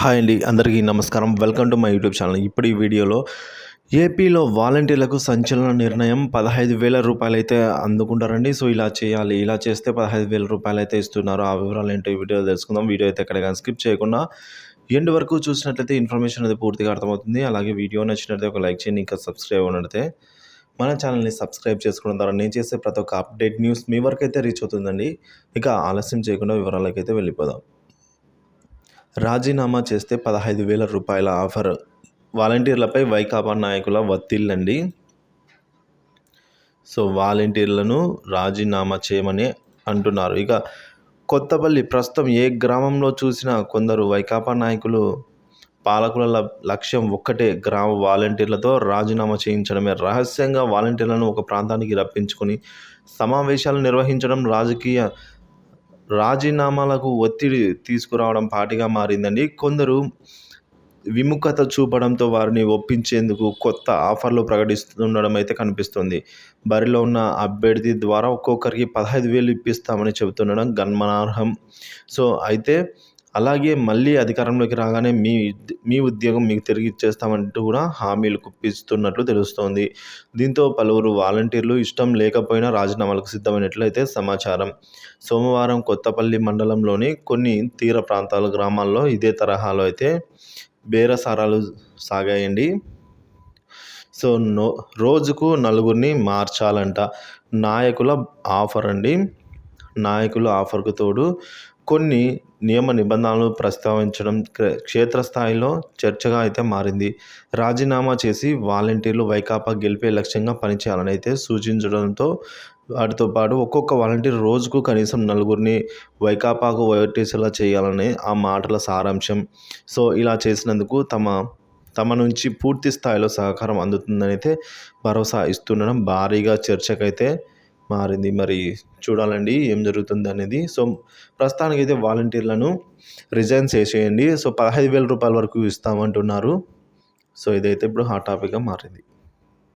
Hi అండి అందరికీ నమస్కారం. Welcome to my YouTube channel. ఇప్పుడు ఈ వీడియోలో ఏపీలో వాలంటీర్లకు సంచలన నిర్ణయం పదహైదు వేల రూపాయలు అయితే అందుకుంటారండి. సో ఇలా చేయాలి ఇలా చేస్తే పదహైదు వేల రూపాయలు అయితే ఇస్తున్నారు. ఆ వివరాలు ఏంటో ఈ వీడియో తెలుసుకుందాం. వీడియో అయితే ఎక్కడ కానీ స్కిప్ చేయకుండా ఎండ్ వరకు చూసినట్లయితే ఇన్ఫర్మేషన్ అనేది పూర్తిగా అర్థమవుతుంది. అలాగే వీడియో నచ్చినట్లయితే ఒక లైక్ చేయండి ఇంకా సబ్స్క్రైబ్ ఉన్నట్లయితే మన ఛానల్ని సబ్స్క్రైబ్ చేసుకోవడం ద్వారా నేను చేసే ప్రతి ఒక్క అప్డేట్ న్యూస్ మీ వరకు అయితే రీచ్ అవుతుందండి. ఇక ఆలస్యం చేయకుండా వివరాలకైతే వెళ్ళిపోదాం. రాజీనామా చేస్తే పదహైదు వేల రూపాయల ఆఫర్. వాలంటీర్లపై వైకాపా నాయకుల వత్తిళ్ళండి సో వాలంటీర్లను రాజీనామా చేయమని అంటున్నారు. ఇక కొత్తపల్లి ప్రస్తుతం ఏ గ్రామంలో చూసినా కొందరు వైకాపా నాయకులు పాలకుల లక్ష్యం ఒక్కటే గ్రామ వాలంటీర్లతో రాజీనామా చేయించడమే. రహస్యంగా వాలంటీర్లను ఒక ప్రాంతానికి రప్పించుకొని సమావేశాలు నిర్వహించడం రాజకీయ రాజీనామాలకు ఒత్తిడి తీసుకురావడం పాటిగా మారిందండి. కొందరు విముఖత చూపడంతో వారిని ఒప్పించేందుకు కొత్త ఆఫర్లు ప్రకటిస్తుండడం అయితే కనిపిస్తుంది. బరిలో ఉన్న అభ్యర్థి ద్వారా ఒక్కొక్కరికి పదహైదు వేలు ఇప్పిస్తామని చెబుతుండడం గమనార్హం సో అయితే అలాగే మళ్ళీ అధికారంలోకి రాగానే మీ మీ ఉద్యోగం మీకు తిరిగి ఇచ్చేస్తామంటూ కూడా హామీలు కుప్పిస్తున్నట్లు తెలుస్తోంది. దీంతో పలువురు వాలంటీర్లు ఇష్టం లేకపోయినా రాజీనామాలకు సిద్ధమైనట్లయితే సమాచారం. సోమవారం కొత్తపల్లి మండలంలోని కొన్ని తీర ప్రాంతాల గ్రామాల్లో ఇదే తరహాలో అయితే బేరసారాలు సాగాయండి. సో నో రోజుకు నలుగురిని మార్చాలంట. నాయకుల ఆఫర్ అండి. నాయకుల ఆఫర్కు తోడు కొన్ని నియమ నిబంధనలు ప్రస్తావించడం క్షేత్రస్థాయిలో చర్చగా అయితే మారింది. రాజీనామా చేసి వాలంటీర్లు వైకాపా గెలిపే లక్ష్యంగా పనిచేయాలని అయితే సూచించడంతో వాటితో పాటు ఒక్కొక్క వాలంటీర్ రోజుకు కనీసం నలుగురిని వైకాపాకు ఓటేసేలా చేయాలని ఆ మాటల సారాంశం. సో ఇలా చేసినందుకు తమ తమ నుంచి పూర్తి స్థాయిలో సహకారం అందుతుందని అయితే భరోసా ఇస్తుండడం భారీగా చర్చకైతే మారింది. మరి చూడాలండి ఏం జరుగుతుంది అనేది. సో ప్రస్తుతానికి అయితే వాలంటీర్లను రిజైన్ చేసేయండి. సో పదహైదు వేల రూపాయల వరకు ఇస్తామంటున్నారు. సో ఇదైతే ఇప్పుడు హాట్ టాపిక్గా మారింది.